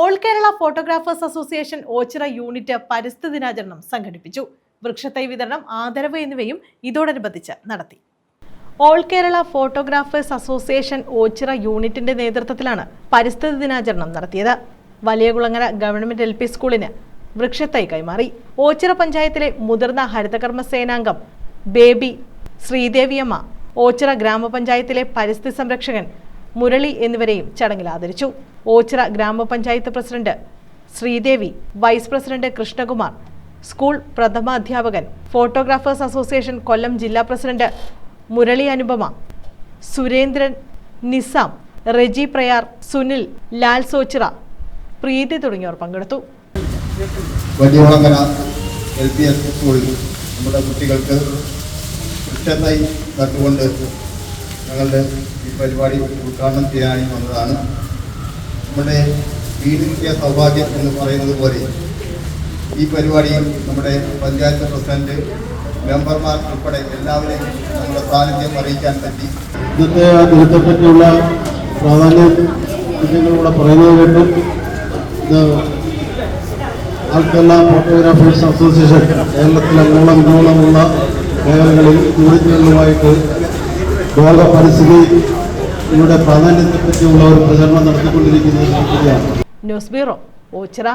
All Kerala photographers association Ochira unit പരിസ്ഥിതി ദിനാചരണം സംഘടിപ്പിച്ചു. വൃക്ഷത്തൈ വിതരണം ആദരവ് എന്നിവയും ഇതോടനുബന്ധിച്ച് നടത്തി. All Kerala photographers association Ochira യൂണിറ്റിന്റെ നേതൃത്വത്തിലാണ് പരിസ്ഥിതി ദിനാചരണം നടത്തിയത്. വലിയകുളങ്ങര ഗവൺമെന്റ് എൽ പി സ്കൂളിന് വൃക്ഷത്തൈ കൈമാറി. ഓച്ചിറ പഞ്ചായത്തിലെ മുതിർന്ന ഹരിതകർമ്മ സേനാംഗം ബേബി ശ്രീദേവിയമ്മ ഓച്ചിറ ഗ്രാമപഞ്ചായത്തിലെ പരിസ്ഥിതി സംരക്ഷകൻ മുരളി എന്നിവരെയും ചടങ്ങിൽ ആദരിച്ചു. ഓച്ചിറ ഗ്രാമപഞ്ചായത്ത് president Sreedevi vice president Krishnakumar school പ്രഥമാധ്യാപകൻ photographers association Kollam ജില്ലാ പ്രസിഡന്റ് മുരളി അനുപമ സുരേന്ദ്രൻ നിസാം റെജി പ്രയാർ സുനിൽ ലാൽ സോച്ചിറ പ്രീതി തുടങ്ങിയവർ പങ്കെടുത്തു. നമ്മുടെ കുട്ടികൾക്ക് കൃഷ്ണനായി നട്ടുകൊണ്ട് ഞങ്ങളുടെ ഈ പരിപാടി ഉദ്ഘാടനം ചെയ്യാനായി വന്നതാണ്. നമ്മുടെ വീടിന്റെ സൗഭാഗ്യം എന്ന് പറയുന്നത് പോലെ ഈ പരിപാടിയിൽ നമ്മുടെ പഞ്ചായത്ത് പ്രസിഡന്റ് മെമ്പർമാർ ഉൾപ്പെടെ എല്ലാവരെയും നമ്മുടെ സാന്നിധ്യം അറിയിക്കാൻ പറ്റി. ഇന്നത്തെ ആ ദിനത്തെപ്പറ്റിയുള്ള പ്രാധാന്യം കൂടെ പറയുന്നത് കേട്ടു ഇത് ആൾക്കെല്ലാം ഫോട്ടോഗ്രാഫേഴ്സ് അസോസിയേഷൻ കേരളത്തിലങ്ങോളം ഇങ്ങോളമുള്ള മേഖലകളിൽ യൂണിറ്റുകളുമായിട്ട് ലോക പരിസ്ഥിതിയുടെ പ്രാധാന്യത്തെപ്പറ്റിയുള്ള ഒരു പ്രചരണം നടത്തിക്കൊണ്ടിരിക്കുന്നത് ന്യൂസ് ബ്യൂറോ ഓച്ചിറ.